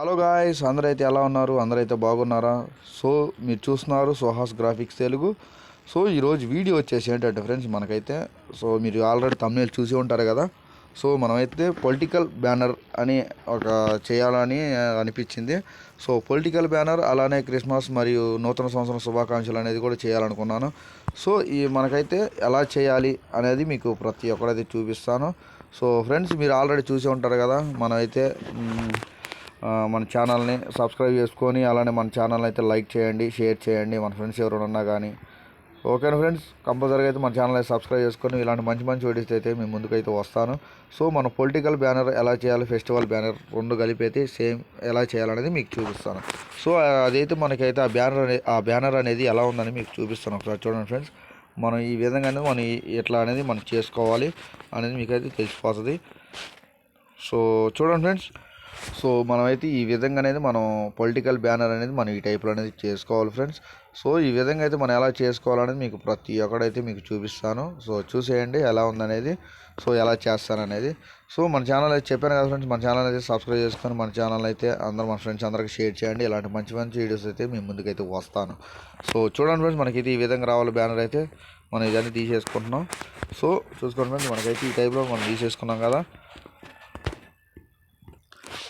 Hello guys అందరైతే ఎలా ఉన్నారు? అందరైతే బాగున్నారా? సో మీరు చూస్తున్నారు సుహాస్ గ్రాఫిక్స్ తెలుగు. సో ఈరోజు వీడియో వచ్చేసి ఏంటంటే ఫ్రెండ్స్ మనకైతే సో మీరు ఆల్రెడీ తమిళ చూసి ఉంటారు కదా? సో మనమైతే పొలిటికల్ బ్యానర్ అని ఒక చేయాలని అనిపించింది. సో పొలిటికల్ బ్యానర్ అలానే క్రిస్మస్ మరియు నూతన సంవత్సరం శుభాకాంక్షలు అనేది కూడా చేయాలనుకున్నాను. సో ఈ మనకైతే ఎలా చేయాలి అనేది మీకు ప్రతి ఒక్కరైతే చూపిస్తాను. సో ఫ్రెండ్స్ మీరు ఆల్రెడీ చూసి ఉంటారు కదా? మనమైతే మన ఛానల్ని సబ్స్క్రైబ్ చేసుకొని అలానే మన ఛానల్ని అయితే లైక్ చేయండి షేర్ చేయండి. మన ఫ్రెండ్స్ ఎవరైనా ఉన్నా కానీ. ఓకేనా ఫ్రెండ్స్? కంపల్సరీగా అయితే మన ఛానల్ అయితే సబ్స్క్రైబ్ చేసుకొని ఇలాంటి మంచి మంచి వీడియోస్ అయితే మేము ముందుకైతే వస్తాను. సో మన పొలిటికల్ బ్యానర్ ఎలా చేయాలి ఫెస్టివల్ బ్యానర్ రెండు కలిపి అయితే సేమ్ ఎలా చేయాలనేది మీకు చూపిస్తాను. సో అదైతే మనకైతే ఆ బ్యానర్ అనే ఆ బ్యానర్ అనేది ఎలా ఉందని మీకు చూపిస్తాను ఒకసారి చూడండి ఫ్రెండ్స్. మనం ఈ విధంగానే మనం ఎట్లా అనేది మనం చేసుకోవాలి అనేది మీకైతే తెలిసిపోతుంది. సో చూడండి ఫ్రెండ్స్ సో మనమైతే ఈ విధంగా అనేది మనం పొలిటికల్ బ్యానర్ అనేది మనం ఈ టైప్లో అనేది చేసుకోవాలి ఫ్రెండ్స్ సో ఈ విధంగా అయితే మనం ఎలా చేసుకోవాలనేది మీకు ప్రతి ఒక్కడైతే మీకు చూపిస్తాను. సో చూసేయండి ఎలా ఉందనేది. సో ఎలా చేస్తాననేది. సో మన ఛానల్ అయితే చెప్పాను కదా ఫ్రెండ్స్ మన ఛానల్ అయితే సబ్స్క్రైబ్ చేసుకొని మన ఛానల్ అయితే అందరూ మన ఫ్రెండ్స్ అందరికి షేర్ చేయండి. ఇలాంటి మంచి మంచి వీడియోస్ అయితే మీ ముందుకైతే వస్తాను. సో చూడండి ఫ్రెండ్స్ మనకి ఇది ఈ విధంగా రావాలి బ్యానర్ అయితే. మనం ఇదన్నీ తీసేసుకుంటున్నాం. సో చూసుకోండి ఫ్రెండ్స్ మనకైతే ఈ టైప్లో మనం తీసేసుకున్నాం కదా.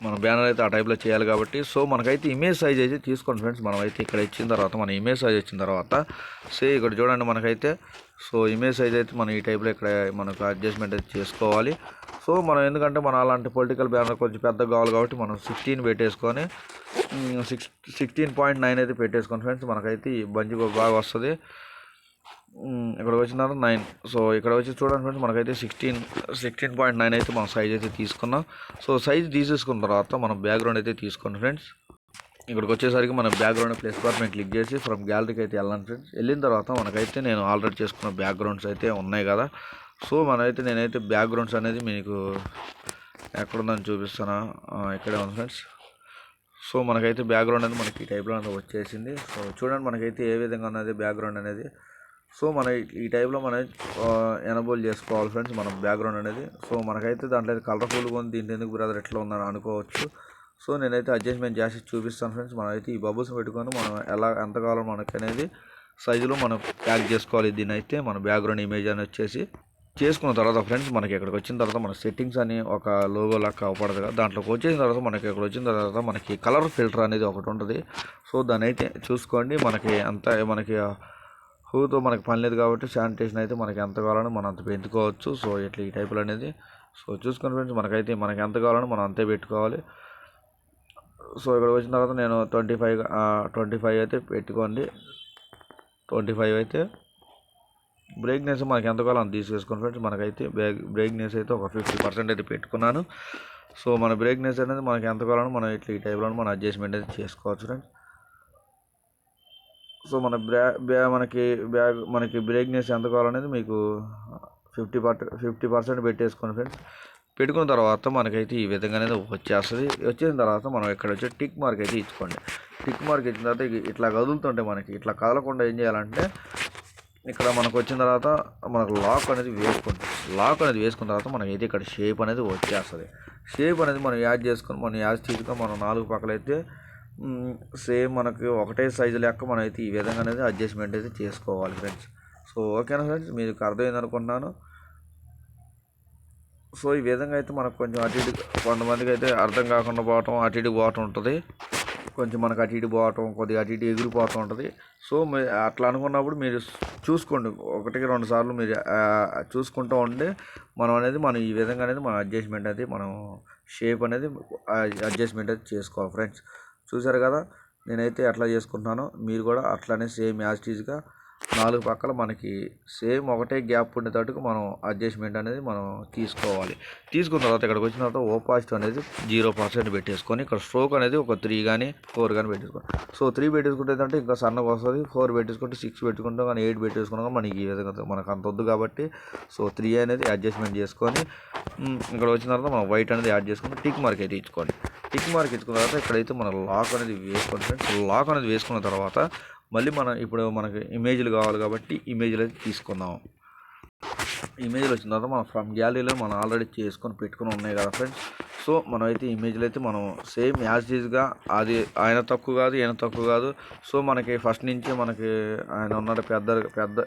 మన బ్యానర్ అయితే ఆ టైప్లో చేయాలి కాబట్టి. సో మనకైతే ఇమేజ్ సైజ్ అయితే తీసుకోండి ఫ్రెండ్స్. మనం అయితే ఇక్కడ ఇచ్చిన తర్వాత మన ఇమేజ్ సైజ్ వచ్చిన తర్వాత. సో ఇక్కడ చూడండి మనకైతే. సో ఇమేజ్ సైజ్ అయితే మనం ఈ టైప్లో ఇక్కడ మనకు అడ్జస్ట్మెంట్ అయితే చేసుకోవాలి. సో మనం ఎందుకంటే మనం అలాంటి పొలిటికల్ బ్యానర్ కొంచెం పెద్దగా కావాలి కాబట్టి మనం సిక్స్టీన్ పెట్టేసుకొని సిక్స్ సిక్స్టీన్ పాయింట్ నైన్ అయితే పెట్టేసుకోండి ఫ్రెండ్స్. మనకైతే ఈ బంచి బాగా వస్తుంది. ఇక్కడికి ఇక్కడ వచ్చిన తర్వాత నైన్. సో ఇక్కడ వచ్చి చూడండి ఫ్రెండ్స్ మనకైతే సిక్స్టీన్ సిక్స్టీన్ పాయింట్ నైన్ అయితే మనం సైజ్ అయితే తీసుకున్నాం. సో సైజ్ తీసేసుకున్న తర్వాత మనం బ్యాక్గ్రౌండ్ అయితే తీసుకోండి ఫ్రెండ్స్. ఇక్కడికి వచ్చేసరికి మనం బ్యాక్గ్రౌండ్ ప్లేస్ బార్ క్లిక్ చేసి ఫ్రమ్ గ్యాలరీకి అయితే వెళ్ళాను ఫ్రెండ్స్. వెళ్ళిన తర్వాత మనకైతే నేను ఆల్రెడీ చేసుకున్న బ్యాక్గ్రౌండ్స్ అయితే ఉన్నాయి కదా. సో మనమైతే నేనైతే బ్యాక్గ్రౌండ్స్ అనేది మీకు ఎక్కడుందని చూపిస్తాను ఇక్కడే ఉంది ఫ్రెండ్స్. సో మనకైతే బ్యాక్గ్రౌండ్ అనేది మనకి ఈ టైప్లో అనేది వచ్చేసింది. సో చూడండి మనకైతే ఏ విధంగా ఉన్నది బ్యాక్గ్రౌండ్ అనేది. సో మన ఈ- టైప్లో మనం ఎనబోల్ చేసుకోవాలి ఫ్రెండ్స్ మన బ్యాక్గ్రౌండ్ అనేది. సో మనకైతే దాంట్లో కలర్ఫుల్గా ఉంది దీంట్లో ఎందుకు బ్రదర్ ఎట్లా ఉందని అనుకోవచ్చు. సో నేనైతే అడ్జస్ట్మెంట్ చేసి చూపిస్తాను ఫ్రెండ్స్ మనమైతే ఈ బబుల్స్ పెట్టుకొని మనం ఎలా ఎంత కావాలో మనకి అనేది సైజులో మనం ప్యాక్ చేసుకోవాలి. దీని అయితే మన బ్యాక్గ్రౌండ్ ఇమేజ్ అని వచ్చేసి చేసుకున్న తర్వాత ఫ్రెండ్స్ మనకి ఇక్కడికి వచ్చిన తర్వాత మన సెట్టింగ్స్ అని ఒక లోగో లాగా అవపడదు కదా. దాంట్లోకి వచ్చేసిన తర్వాత మనకి ఇక్కడ వచ్చిన తర్వాత మనకి కలర్ ఫిల్టర్ అనేది ఒకటి ఉంటుంది. సో దాన్ని అయితే చూసుకోండి మనకి అంత మనకి హూతో మనకి పని లేదు కాబట్టి శానిటేషన్ అయితే మనకి ఎంత కావాలని మనం అంత పెంచుకోవచ్చు. సో ఇట్లా ఈ టైపులు అనేది. సో చూసుకుని ఫ్రెండ్స్ మనకైతే మనకి ఎంత కావాలని మనం అంతే పెట్టుకోవాలి. సో ఇక్కడ వచ్చిన తర్వాత నేను ట్వంటీ ఫైవ్ ట్వంటీ ఫైవ్ అయితే పెట్టుకోండి. ట్వంటీ ఫైవ్ అయితే బ్రేక్నెస్ మనకి ఎంత కావాలో అంత తీసేసుకోండి ఫ్రెండ్స్. మనకైతే బ్రేక్ బ్రేక్నెస్ అయితే ఒక ఫిఫ్టీ పర్సెంట్ అయితే పెట్టుకున్నాను. సో మన బ్రేక్నెస్ అనేది మనకి ఎంత కావాలని మనం ఇట్లా ఈ టైప్లో మనం అడ్జస్ట్మెంట్ అయితే చేసుకోవచ్చు ఫ్రెండ్స్. సో మన బ్రా బ్యా మనకి బ్యాగ్ మనకి బ్రేక్నెస్ ఎంత కావాలనేది మీకు ఫిఫ్టీ పర్ ఫిఫ్టీ పర్సెంట్ పెట్టేసుకోండి ఫ్రెండ్స్. పెట్టుకున్న తర్వాత మనకైతే ఈ విధంగా అనేది వచ్చేస్తుంది. వచ్చిన తర్వాత మనం ఇక్కడ వచ్చి టిక్ మార్క్ అయితే ఇచ్చుకోండి. టిక్ మార్క్ ఇచ్చిన తర్వాత ఇట్లా కదులుతుంటే మనకి ఇట్లా కదలకుండా ఏం చేయాలంటే ఇక్కడ మనకు వచ్చిన తర్వాత మనకు లాక్ అనేది వేసుకోండి. లాక్ అనేది వేసుకున్న తర్వాత మనకైతే ఇక్కడ షేప్ అనేది వచ్చేస్తుంది. షేప్ అనేది మనం యాడ్ చేసుకొని మనం యాడ్ తీసుకొని మనం నాలుగు పక్కలైతే సేమ్ మనకి ఒకటే సైజు లెక్క మనం అయితే ఈ విధంగా అనేది అడ్జస్ట్మెంట్ అయితే చేసుకోవాలి ఫ్రెండ్స్ సో ఓకేనా ఫ్రెండ్స్ మీకు అర్థమైంది అనుకుంటున్నాను. సో ఈ విధంగా అయితే మనకు కొంచెం అటు ఇటు కొంతమందికి అయితే అర్థం కాకుండా పోవటం అటు ఇటు పోవటం ఉంటుంది. కొంచెం మనకు అటు ఇటు పోవటం కొద్దిగా అటు ఇటు ఎగిరిపోవటం ఉంటుంది. సో మీరు అట్లా అనుకున్నప్పుడు మీరు చూసుకోండి. ఒకటికి రెండు సార్లు మీరు చూసుకుంటూ ఉంటే మనం అనేది మనం ఈ విధంగా అనేది మన అడ్జస్ట్మెంట్ అనేది మనం షేప్ అనేది అడ్జస్ట్మెంట్ అయితే చేసుకోవాలి ఫ్రెండ్స్ చూసారు కదా? నేనైతే అట్లా చేసుకుంటున్నాను. మీరు కూడా అట్లానే సేమ్ యాజ్ టీజ్గా నాలుగు పక్కల మనకి సేమ్ ఒకటే గ్యాప్ ఉండేటట్టుకు మనం అడ్జస్ట్మెంట్ అనేది మనం తీసుకోవాలి. తీసుకున్న తర్వాత ఇక్కడికి వచ్చిన తర్వాత ఓపాజిట్ అనేది జీరో పర్సెంట్ పెట్టేసుకొని ఇక్కడ స్ట్రోక్ అనేది ఒక త్రీ కానీ ఫోర్ కానీ పెట్టేసుకోండి సో త్రీ పెట్టేసుకుంటే ఏంటంటే ఇంకా సన్నగా వస్తుంది. ఫోర్ పెట్టేసుకుంటే సిక్స్ పెట్టుకుంటాం కానీ ఎయిట్ పెట్టేసుకున్నాం కానీ మనకి ఈ విధంగా మనకు అంత వద్దు కాబట్టి సో త్రీ అనేది అడ్జస్ట్మెంట్ చేసుకొని ఇక్కడ వచ్చిన తర్వాత మనం వైట్ అనేది యాడ్ చేసుకొని టిక్ మార్క్ అయితే ఇచ్చుకోండి. టిక్ మార్క్ ఇచ్చుకున్న తర్వాత ఇక్కడైతే మన లాక్ అనేది వేసుకోండి ఫ్రెండ్స్ లాక్ అనేది వేసుకున్న తర్వాత మళ్ళీ మనం ఇప్పుడు మనకి ఇమేజ్లు కావాలి కాబట్టి ఇమేజ్లు అయితే తీసుకుందాం. ఇమేజ్లు వచ్చిన తర్వాత మనం ఫ్రమ్ గ్యాలరీలో మనం ఆల్రెడీ చేసుకొని పెట్టుకుని ఉన్నాయి కదా ఫ్రెండ్స్ సో మనం అయితే ఇమేజ్లు అయితే మనం సేమ్ యాజ్ ఈజ్గా అది ఆయన తక్కువ కాదు ఈయన తక్కువ కాదు. సో మనకి ఫస్ట్ నుంచి మనకి ఆయన ఉన్నాడు పెద్ద పెద్ద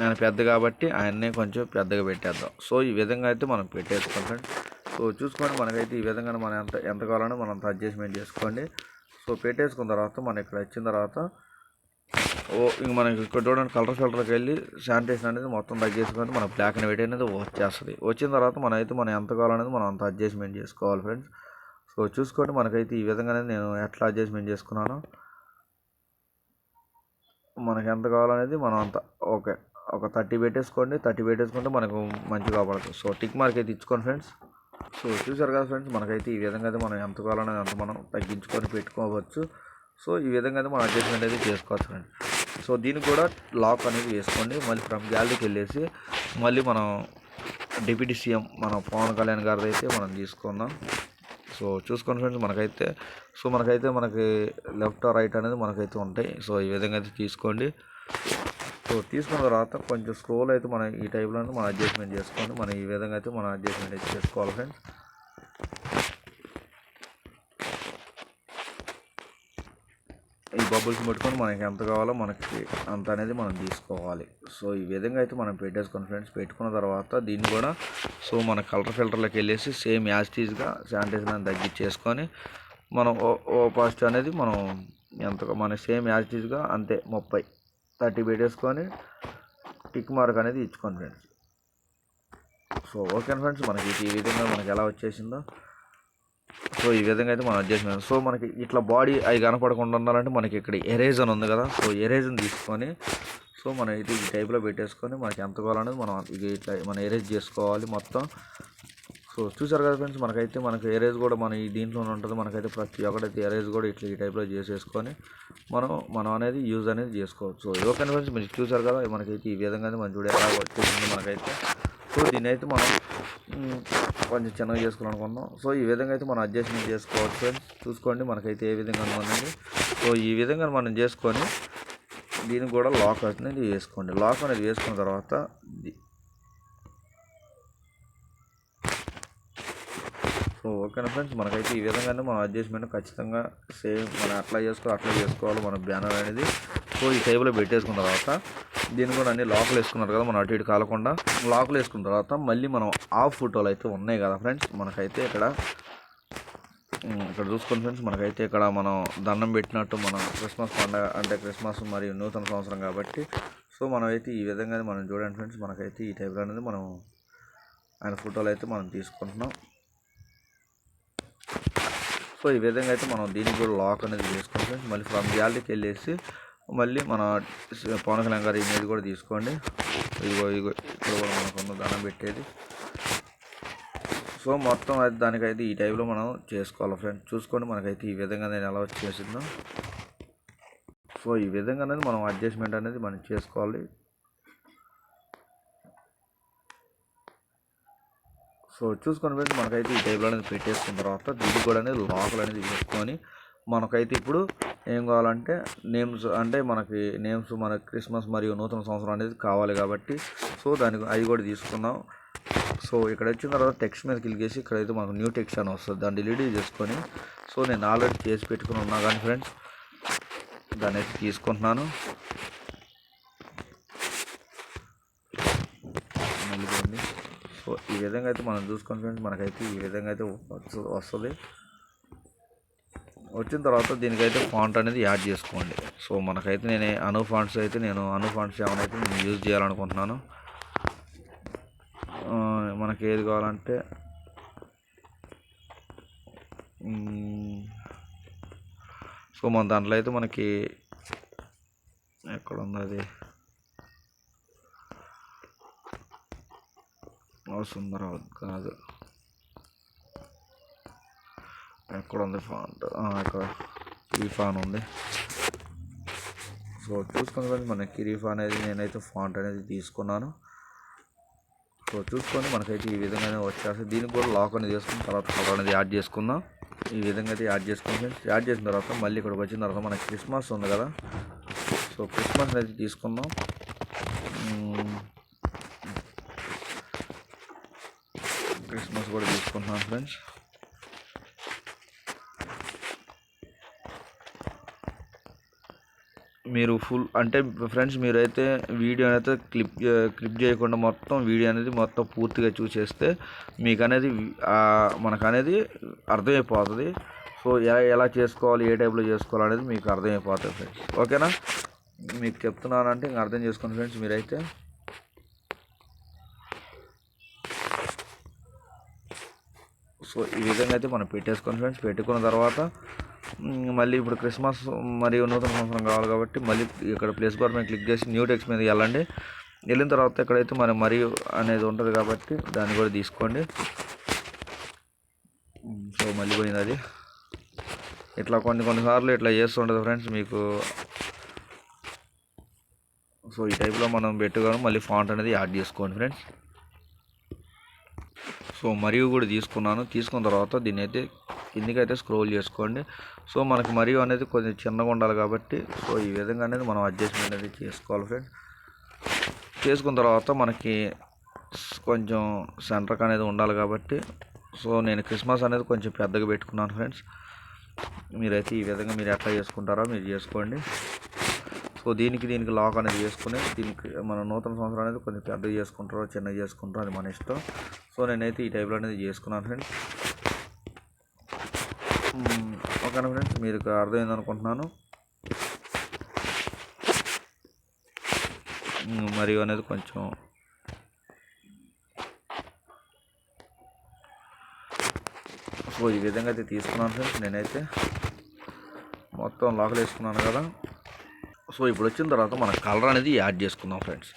ఆయన పెద్ద కాబట్టి ఆయన్నే కొంచెం పెద్దగా పెట్టేద్దాం. సో ఈ విధంగా అయితే మనం పెట్టేసుకుంటాం. ఫ్రెండ్స్ సో చూసుకోండి మనకైతే ఈ విధంగా మనం ఎంత ఎంత కావాలన్నా మనం అంత అడ్జస్ట్మెంట్ చేసుకోండి. సో పెట్టేసుకున్న తర్వాత మనం ఇక్కడ వచ్చిన తర్వాత ఓ ఇంక మనకి ఇక్కడ చూడండి కలర్ ఫిల్టర్కి వెళ్ళి శానిటేషన్ అనేది మొత్తం తగ్గేసుకొని మన బ్లాక్ అండ్ వైట్ అనేది వచ్చేస్తుంది. వచ్చిన తర్వాత మనం అయితే మనం ఎంత కావాలనేది మనం అంత అడ్జస్ట్మెంట్ చేసుకోవాలి ఫ్రెండ్స్ సో చూసుకోండి మనకైతే ఈ విధంగానే నేను ఎట్లా అడ్జస్ట్మెంట్ చేసుకున్నాను. మనకి ఎంత కావాలనేది మనం అంత ఓకే ఒక థర్టీ పెట్టేసుకోండి. థర్టీ పెట్టేసుకుంటే మనకు మంచిగా పడుతుంది సో టిక్ మార్క్ అయితే ఇచ్చుకోండి ఫ్రెండ్స్ సో చూసారు కదా ఫ్రెండ్స్. మనకైతే ఈ విధంగా అయితే మనం ఎంత కావాలనేది అంత మనం తగ్గించుకొని పెట్టుకోవచ్చు. సో ఈ విధంగా అయితే మనం అడ్జస్ట్మెంట్ అయితే చేసుకోవచ్చు ఫ్రెండ్స్. సో దీనికి కూడా లాక్ అనేది వేసుకోండి. మళ్ళీ ఫ్రమ్ గ్యాలరీకి వెళ్ళేసి మళ్ళీ మనం డిప్యూటీ సీఎం మన పవన్ కళ్యాణ్ గారిది అయితే మనం తీసుకుందాం. సో చూసుకోండి ఫ్రెండ్స్ మనకైతే. సో మనకైతే మనకి లెఫ్ట్ రైట్ అనేది మనకైతే ఉంటాయి. సో ఈ విధంగా అయితే తీసుకోండి. సో తీసుకున్న తర్వాత కొంచెం స్క్రోల్ అయితే మనం ఈ టైప్లో మనం అడ్జస్ట్మెంట్ చేసుకోండి. మనం ఈ విధంగా అయితే మనం అడ్జస్ట్మెంట్ అయితే చేసుకోవాలి ఫ్రెండ్స్ ఈ బబుల్స్ పెట్టుకొని మనకి ఎంత కావాలో మనకి అంత అనేది మనం తీసుకోవాలి. సో ఈ విధంగా అయితే మనం పెట్టేసుకోండి ఫ్రెండ్స్ పెట్టుకున్న తర్వాత దీన్ని కూడా సో మన కలర్ ఫిల్టర్లోకి వెళ్ళేసి సేమ్ యాస్టీస్గా శానిటైజర్ అని తగ్గించేసుకొని మనం ఓ పాజిటివ్ అనేది మనం ఎంత మన సేమ్ యాస్టీస్గా అంతే ముప్పై. థర్టీ పెట్టేసుకొని టిక్ మార్క్ అనేది ఇచ్చుకోండి ఫ్రెండ్స్. సో ఓకే ఫ్రెండ్స్ మనకి ఈ విధంగా మనకి ఎలా వచ్చేసిందో. సో ఈ విధంగా అయితే మనం వచ్చేసినాం సో మనకి ఇట్లా బాడీ అవి కనపడకుండా ఉండాలంటే మనకి ఇక్కడ ఎరేజన్ అని ఉంది కదా. సో ఎరేజన్ తీసుకొని సో మనం ఇది ఈ టైప్లో పెట్టేసుకొని మనకి ఎంత కావాలనేది మనం ఇది ఇట్లా మనం ఎరేజ్ చేసుకోవాలి మొత్తం. సో చూసారు కదా ఫ్రెండ్స్ మనకైతే మనకి ఎరేజ్ కూడా మన ఈ దీంట్లోనే ఉంటుంది. మనకైతే ప్రతి ఒక్కటైతే ఎరేజ్ కూడా ఇట్లా ఈ టైప్లో చేసేసుకొని మనం మనం అనేది యూజ్ అనేది చేసుకోవచ్చు. సో ఓకే ఫ్రెండ్స్ మీరు చూసారు కదా మనకైతే ఈ విధంగా మనం చూడే ఎలా వచ్చేసింది మనకైతే. సో దీని అయితే మనం కొంచెం చిన్నగా చేసుకోవాలనుకున్నాం సో ఈ విధంగా అయితే మనం అడ్జస్ట్మెంట్ చేసుకోవచ్చు ఫ్రెండ్స్ చూసుకోండి మనకైతే ఏ విధంగా ఉందనేది సో ఈ విధంగా మనం చేసుకొని దీనికి కూడా లాక్ అనేది వేసుకోండి. లాక్ అనేది వేసుకున్న తర్వాత సో ఓకేనా ఫ్రెండ్స్? మనకైతే ఈ విధంగానే మనం అడ్జస్ట్మెంట్ ఖచ్చితంగా సేమ్ మనం అట్లా చేసుకో అట్లా చేసుకోవాలి మన బ్యానర్ అనేది. సో ఈ టైప్లో పెట్టేసుకున్న తర్వాత దీన్ని కూడా అన్ని లాకులు వేసుకున్నారు కదా మనం అటు ఇటు కాలకుండా. లాకులు వేసుకున్న తర్వాత మళ్ళీ మనం ఆఫ్ ఫోటోలు అయితే ఉన్నాయి కదా ఫ్రెండ్స్? మనకైతే ఇక్కడ ఇక్కడ చూసుకోండి ఫ్రెండ్స్. మనకైతే ఇక్కడ మనం దండం పెట్టినట్టు మనం క్రిస్మస్ పండుగ అంటే క్రిస్మస్ మరియు నూతన సంవత్సరం కాబట్టి. సో మనమైతే ఈ విధంగా మనం చూడండి ఫ్రెండ్స్. మనకైతే ఈ టైప్లో అనేది మనం ఆయన ఫోటోలు అయితే మనం తీసుకుంటున్నాం. సో ఈ విధంగా అయితే మనం దీనికి కూడా లాక్ అనేది వేసుకోండి మళ్ళీ ఫ్రమ్ గ్యాలరీకి వెళ్ళేసి మళ్ళీ మన పవన్ కళ్యాణ్ గారి ఇమేజ్ కూడా తీసుకోండి. ఇదిగో ఇదిగో ఇక్కడ కూడా మనకున్న దానం పెట్టేది. సో మొత్తం అది దానికైతే ఈ టైప్లో మనం చేసుకోవాలి ఫ్రెండ్స్ చూసుకోండి మనకైతే ఈ విధంగా నేను ఎలా వచ్చేసిందో. సో ఈ విధంగా అనేది మనం అడ్జస్ట్మెంట్ అనేది మనం చేసుకోవాలి. సో చూసుకొని ఫ్రెండ్స్ మనకైతే ఈ టైప్లో అనేది పెట్టేసుకున్న తర్వాత దీనికి కూడా అనేది లాకులు అనేది వేసుకొని మనకైతే ఇప్పుడు ఏం కావాలంటే నేమ్స్ అంటే మనకి నేమ్స్ మన క్రిస్మస్ మరియు నూతన సంవత్సరం అనేది కావాలి కాబట్టి సో దానికి అవి కూడా తీసుకున్నాం. సో ఇక్కడ వచ్చిన తర్వాత టెక్స్ట్ మీద క్లిక్ చేసి ఇక్కడైతే మనకు న్యూ టెక్స్ట్ అని వస్తుంది. దాన్ని డిలీట్ చేసుకొని సో నేను ఆల్రెడీ చేసి పెట్టుకుని ఉన్నా కానీ ఫ్రెండ్స్ దాన్ని అయితే తీసుకుంటున్నాను మళ్ళీ పోయింది. సో ఈ విధంగా అయితే మనం చూసుకొని ఫ్రెండ్స్ మనకైతే ఈ విధంగా అయితే వస్తుంది. వచ్చిన తర్వాత దీనికైతే ఫాంట్ అనేది యాడ్ చేసుకోండి. సో మనకైతే నేను అను ఫాంట్స్ అయితే నేను అను ఫాంట్స్ ఏమైనా అయితే నేను యూజ్ చేయాలనుకుంటున్నాను. మనకి ఏది కావాలంటే సో మన దాంట్లో అయితే మనకి ఎక్కడ ఉంది అది? సుందరవద్ కాదు. ఎక్కడ ఉంది ఫాంట్ ఇక్కడ రీఫాన్ ఉంది. సో చూసుకుని కానీ మనకి రీఫా అనేది నేనైతే ఫాంట్ అనేది తీసుకున్నాను. సో చూసుకొని మనకైతే ఈ విధంగానే వచ్చేసి దీనికి కూడా లాక్ అనేది చేసుకున్న తర్వాత కలర్ అనేది యాడ్ చేసుకుందాం. ఈ విధంగా అయితే యాడ్ చేసుకుని యాడ్ చేసిన తర్వాత మళ్ళీ ఇక్కడికి వచ్చిన తర్వాత మనకి క్రిస్మస్ ఉంది కదా. సో క్రిస్మస్ అనేది తీసుకుందాం. కూడా తీసుకుంటున్నాను ఫ్రెండ్స్ మీరు ఫుల్ అంటే ఫ్రెండ్స్ మీరైతే వీడియో అయితే క్లిప్ క్లిప్ చేయకుండా మొత్తం వీడియో అనేది మొత్తం పూర్తిగా చూసేస్తే మీకు అనేది ఆ, మనకు అనేది అర్థమైపోతుంది. సో ఎలా ఎలా చేసుకోవాలి ఏ టైప్లో చేసుకోవాలి అనేది మీకు అర్థమైపోతుంది ఫ్రెండ్స్ ఓకేనా? మీకు చెప్తున్నానంటే ఇంకా అర్థం చేసుకోండి ఫ్రెండ్స్ మీరైతే. సో ఈ విధంగా అయితే మనం పెట్టేసుకోండి ఫ్రెండ్స్ పెట్టుకున్న తర్వాత మళ్ళీ ఇప్పుడు క్రిస్మస్ మరియు నూతన సంవత్సరం కావాలి కాబట్టి మళ్ళీ ఇక్కడ ప్లేస్ బార్ మీద క్లిక్ చేసి న్యూ టెక్స్ట్ మీద వెళ్ళండి. వెళ్ళిన తర్వాత ఇక్కడైతే మన మరియు అనేది ఉంటుంది కాబట్టి దాన్ని కూడా తీసుకోండి. సో మళ్ళీ పోయింది అది. ఇట్లా కొన్ని కొన్నిసార్లు ఇట్లా చేస్తుంటుంది ఫ్రెండ్స్ మీకు. సో ఈ టైప్లో మనం పెట్టుకొని మళ్ళీ ఫాంట్ అనేది యాడ్ చేసుకోండి ఫ్రెండ్స్ సో మరియు కూడా తీసుకున్నాను. తీసుకున్న తర్వాత దీన్ని అయితే కిందికైతే స్క్రోల్ చేసుకోండి. సో మనకి మరియు అనేది కొంచెం చిన్నగా ఉండాలి కాబట్టి సో ఈ విధంగా అనేది మనం అడ్జస్ట్మెంట్ అనేది చేసుకోవాలి ఫ్రెండ్స్ చేసుకున్న తర్వాత మనకి కొంచెం సెంటర్కి అనేది ఉండాలి కాబట్టి సో నేను క్రిస్మస్ అనేది కొంచెం పెద్దగా పెట్టుకున్నాను ఫ్రెండ్స్ మీరైతే ఈ విధంగా మీరు ఎట్లా చేసుకుంటారో మీరు చేసుకోండి. సో దీనికి దీనికి లాక్ అనేది చేసుకుని దీనికి మన నూతన సంవత్సరం అనేది కొంచెం పెద్దగా చేసుకుంటారో చిన్నగా చేసుకుంటారో అది మన ఇష్టం. సో నేనైతే ఈ టైప్లో అనేది చేసుకున్నాను ఫ్రెండ్స్ ఓకేనా ఫ్రెండ్స్ మీరు అర్థమైంది అనుకుంటున్నాను. మరియు అనేది కొంచెం సో ఈ విధంగా అయితే తీసుకున్నాను ఫ్రెండ్స్ నేనైతే. మొత్తం లోకల్ వేసుకున్నాను కదా. సో ఇప్పుడు వచ్చిన తర్వాత మనం కలర్ అనేది యాడ్ చేసుకుందాం ఫ్రెండ్స్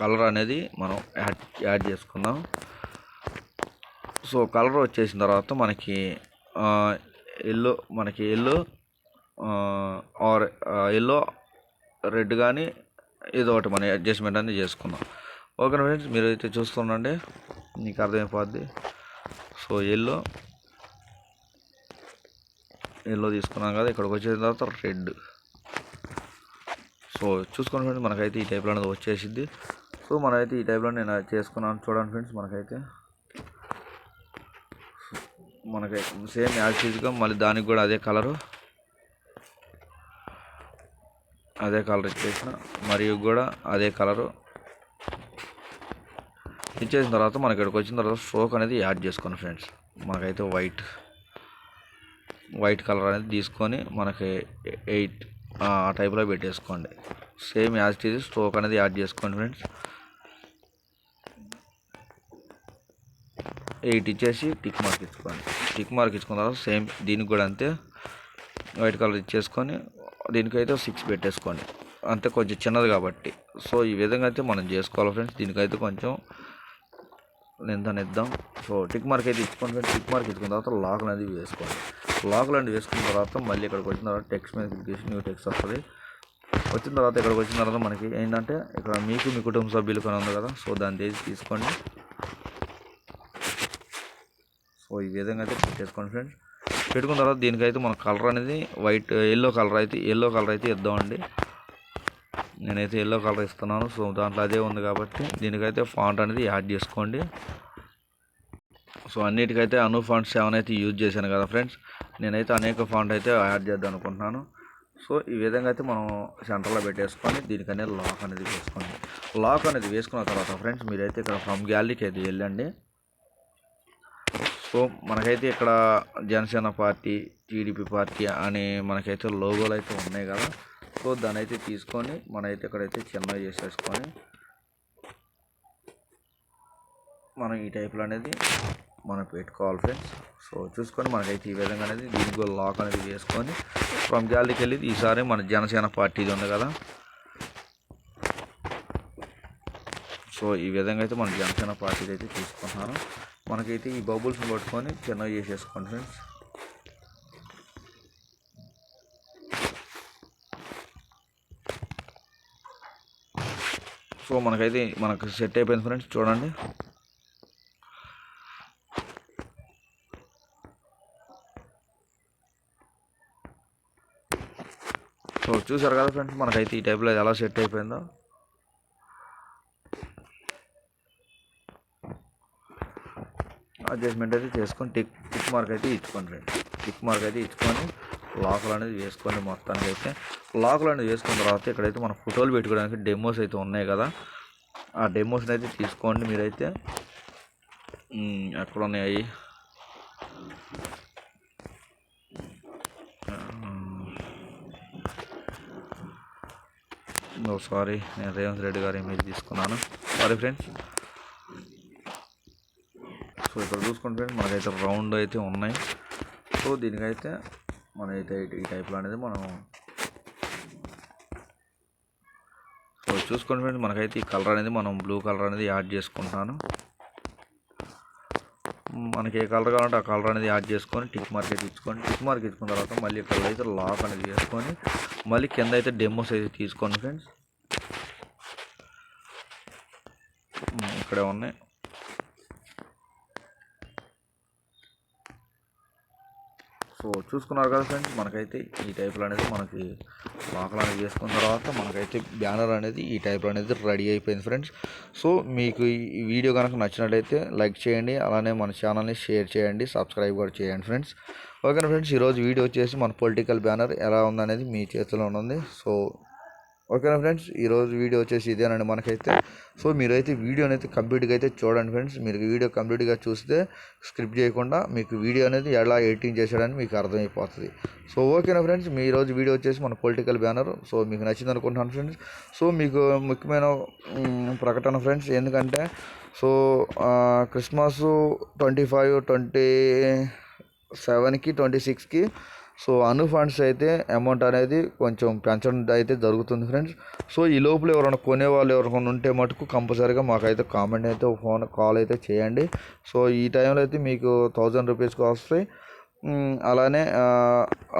కలర్ అనేది మనం యాడ్ యాడ్ చేసుకుందాం. సో కలర్ వచ్చేసిన తర్వాత మనకి ఎల్లో మనకి ఎల్లో ఆర్ ఎల్లో రెడ్ కానీ ఏదో ఒకటి మనం అడ్జస్ట్మెంట్ అనేది చేసుకుందాం. Okay friends? మీరు అయితే చూస్తుండండి మీకు అర్థమైపోద్ది. సో ఎల్లో ఎల్లో తీసుకున్నాం కదా ఇక్కడికి వచ్చిన తర్వాత రెడ్. సో చూసుకోండి ఫ్రెండ్స్ మనకైతే ఈ టైప్లో అనేది వచ్చేసింది సో మనమైతే ఈ టైప్లో నేను చేసుకున్నాను చూడండి ఫ్రెండ్స్ మనకైతే. మనకి సేమ్ యాజ్ యూజ్గా మళ్ళీ దానికి కూడా అదే కలరు. అదే కలర్ ఇచ్చేసిన మరియు కూడా అదే కలరు. ఇచ్చేసిన తర్వాత మనకి ఇక్కడికి వచ్చిన తర్వాత స్ట్రోక్ అనేది యాడ్ చేసుకోండి ఫ్రెండ్స్ మనకైతే వైట్ వైట్ కలర్ అనేది తీసుకొని మనకి ఎయిట్ ఆ టైప్లో పెట్టేసుకోండి. సేమ్ యాజ్ ఇది స్ట్రోక్ అనేది యాడ్ చేసుకోండి ఫ్రెండ్స్ ఎయిట్ ఇచ్చేసి టిక్ మార్క్ ఇచ్చుకోండి. టిక్ మార్క్ ఇచ్చుకున్న తర్వాత సేమ్ దీనికి కూడా అంతే. వైట్ కలర్ ఇచ్చేసుకొని దీనికైతే సిక్స్ పెట్టేసుకోండి. అంతే కొంచెం చిన్నది కాబట్టి. సో ఈ విధంగా అయితే మనం చేసుకోవాలి ఫ్రెండ్స్. దీనికైతే కొంచెం లెంత్ ఇద్దాం సో టిక్ మార్క్ అయితే ఇచ్చుకోండి ఫ్రెండ్స్. టిక్ మార్క్ ఇచ్చుకున్న తర్వాత లాక్ అనేది వేసుకోండి. లాక్ అనేది వేసుకున్న తర్వాత మళ్ళీ ఇక్కడికి వచ్చిన తర్వాత టెక్స్ట్ మీద క్లిక్ చేసి న్యూ టెక్స్ట్ వస్తుంది. వచ్చిన తర్వాత ఇక్కడికి వచ్చిన తర్వాత మనకి ఏంటంటే ఇక్కడ మీకు మీ కుటుంబ సభ్యులు కొని ఉంది కదా. సో దాన్ని తీసి తీసుకోండి. సో ఈ విధంగా అయితే పెట్టేసుకోండి ఫ్రెండ్స్. పెట్టుకున్న తర్వాత దీనికైతే మన కలర్ అనేది వైట్ ఎల్లో కలర్ అయితే ఎల్లో కలర్ అయితే ఇద్దామండి. నేనైతే ఎల్లో కలర్ ఇస్తున్నాను. సో దాంట్లో అదే ఉంది కాబట్టి దీనికైతే ఫాంట్ అనేది యాడ్ చేసుకోండి. సో అన్నిటికైతే అను ఫాంట్ సెవెన్ అయితే యూజ్ చేశాను కదా ఫ్రెండ్స్. నేనైతే అనేక ఫాంట్ అయితే యాడ్ చేద్దాం అనుకుంటున్నాను. సో ఈ విధంగా అయితే మనం సెంటర్లో పెట్టేసుకొని దీనికనే లాక్ అనేది వేసుకోండి. లాక్ అనేది వేసుకున్న తర్వాత ఫ్రెండ్స్ మీరైతే ఇక్కడ ఫ్రమ్ గ్యాలరీకి అయితే వెళ్ళండి. సో మనకైతే ఇక్కడ జనసేన పార్టీ టీడీపీ పార్టీ అని మనకైతే లోగోలు అయితే ఉన్నాయి కదా. సో దాని అయితే తీసుకొని మనమైతే ఇక్కడైతే చిన్నగా చేసేసుకొని మనం ఈ టైప్లో అనేది మనం పెట్టుకోవాలి ఫ్రెండ్స్. సో చూసుకొని మనకైతే ఈ విధంగా అనేది దీనికి కూడా లాక్ అనేది వేసుకొని ఫ్రమ్ గ్యాలరీకి వెళ్ళి ఈసారి మన జనసేన పార్టీది ఉంది కదా. సో ఈ విధంగా అయితే మన జనసేన పార్టీలు అయితే తీసుకుంటున్నాను. మనకైతే ఈ బబుల్స్ని పట్టుకొని చిన్నవి చేసేసుకోండి ఫ్రెండ్స్. సో మనకైతే మనకు సెట్ అయిపోయింది ఫ్రెండ్స్. చూడండి. సో చూసారు కదా ఫ్రెండ్స్ మనకైతే ఈ టైప్లో ఎలా సెట్ అయిపోయిందో. అడ్జస్ట్మెంట్ అయితే చేసుకొని టిక్ టిక్ మార్క్ అయితే ఇచ్చుకోండి ఫ్రెండ్ టిక్ మార్క్ అయితే ఇచ్చుకొని లాకులు అనేది వేసుకోండి మొత్తానికి అయితే. లాకులు అనేది వేసుకున్న తర్వాత ఇక్కడైతే మన ఫోటోలు పెట్టుకోవడానికి డెమోస్ అయితే ఉన్నాయి కదా. ఆ డెమోస్ని అయితే తీసుకోండి మీరైతే. ఎక్కడ ఉన్నాయి? సారీ నేను రేవంత్ రెడ్డి గారి ఇమేజ్ తీసుకున్నాను. Sorry friends. సో ఇక్కడ చూసుకుంటే ఫ్రెండ్స్ మనకైతే రౌండ్ అయితే ఉన్నాయి. సో దీనికైతే మనైతే ఈ టైప్లో అనేది మనం సో చూసుకోండి ఫ్రెండ్స్ మనకైతే ఈ కలర్ అనేది మనం బ్లూ కలర్ అనేది యాడ్ చేసుకుంటాను. మనకి ఏ కలర్ కావాలంటే ఆ కలర్ అనేది యాడ్ చేసుకొని టిక్ మార్కెట్ ఇచ్చుకొని టిక్ మార్కెట్ ఇచ్చుకున్న తర్వాత మళ్ళీ ఇక్కడ అయితే లాక్ అనేది చేసుకొని మళ్ళీ కింద అయితే డెమోస్ అయితే తీసుకోండి ఫ్రెండ్స్ ఇక్కడే ఉన్నాయి. సో చూసుకున్నారు కదా ఫ్రెండ్స్ మనకైతే ఈ టైప్లో అనేది మనకి లాకలు అనేది చేసుకున్న తర్వాత మనకైతే బ్యానర్ అనేది ఈ టైప్లో అనేది రెడీ అయిపోయింది ఫ్రెండ్స్. సో మీకు ఈ వీడియో కనుక నచ్చినట్లయితే లైక్ చేయండి అలానే మన ఛానల్ని షేర్ చేయండి సబ్స్క్రైబ్ కూడా చేయండి ఫ్రెండ్స్. ఓకేనా ఫ్రెండ్స్ ఈరోజు వీడియో వచ్చేసి మన పొలిటికల్ బ్యానర్ ఎలా ఉందనేది మీ చేతిలో ఉంది సో ఓకేనా ఫ్రెండ్స్? ఈరోజు వీడియో వచ్చేసి ఇదేనండి మనకైతే. సో మీరైతే వీడియో అయితే కంప్లీట్గా అయితే చూడండి ఫ్రెండ్స్. మీరు వీడియో కంప్లీట్గా చూస్తే స్క్రిప్ట్ చేయకుండా మీకు వీడియో అనేది ఎలా ఎడిటింగ్ చేశాడని మీకు అర్థమైపోతుంది. సో ఓకేనా ఫ్రెండ్స్? మీ రోజు వీడియో వచ్చేసి మన పొలిటికల్ బ్యానర్. సో మీకు నచ్చింది అనుకుంటున్నాను ఫ్రెండ్స్. సో మీకు ముఖ్యమైన ప్రకటన ఫ్రెండ్స్ ఎందుకంటే so Christmas twenty five twenty సెవెన్కి ట్వంటీ సిక్స్కి సో అను ఫండ్స్ అయితే అమౌంట్ అనేది కొంచెం పెంచడం అయితే జరుగుతుంది ఫ్రెండ్స్. సో ఈ లోపల ఎవరైనా కొనేవాళ్ళు ఎవరికైనా ఎవరైనా ఉంటే మటుకు కంపల్సరీగా మాకైతే కామెంట్ అయితే ఫోన్ కాల్ అయితే చేయండి. సో ఈ టైంలో అయితే మీకు థౌజండ్ రూపీస్కి వస్తాయి. అలానే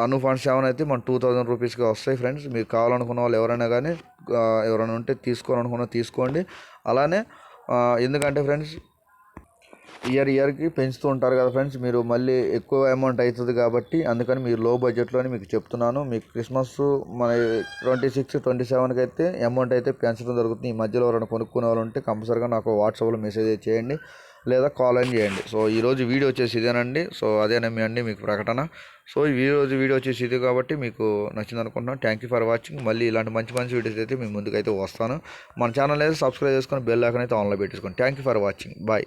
అను ఫండ్స్ సెవెన్ అయితే మన టూ థౌజండ్ రూపీస్కి వస్తాయి ఫ్రెండ్స్. మీకు కావాలనుకున్న వాళ్ళు ఎవరైనా కానీ ఎవరైనా ఉంటే తీసుకోవాలనుకున్న తీసుకోండి. అలానే ఎందుకంటే ఫ్రెండ్స్ ఇయర్ ఇయర్కి పెంచుతూ ఉంటారు కదా ఫ్రెండ్స్. మీరు మళ్ళీ ఎక్కువ అమౌంట్ అవుతుంది కాబట్టి అందుకని మీరు లో బడ్జెట్లోనే మీకు చెప్తున్నాను. మీకు క్రిస్మస్ మన ట్వంటీ సిక్స్ ట్వంటీ సెవెన్కి అయితే అమౌంట్ అయితే పెంచడం జరుగుతుంది. ఈ మధ్యలో ఎవరైనా కొనుక్కునే వాళ్ళు ఉంటే కంపల్సరీగా నాకు వాట్సాప్లో మెసేజ్ చేయండి లేదా కాల్ అని చేయండి. సో ఈరోజు వీడియో వచ్చేసి ఇదేనండి. సో అదేనమ్మి అండి మీకు ప్రకటన. సో ఈ రోజు వీడియో వచ్చేసి ఇది కాబట్టి మీకు నచ్చింది అనుకుంటున్నాను. థ్యాంక్ యూ ఫర్ వాచింగ్ మళ్ళీ ఇలాంటి మంచి మంచి వీడియోస్ అయితే మీ ముందుకైతే వస్తాను. మన ఛానల్ అయితే సబ్స్క్రైబ్ చేసుకొని బెల్ ఐకాన్ అయితే ఆన్లో పెట్టేసుకోండి. Thank you for watching bye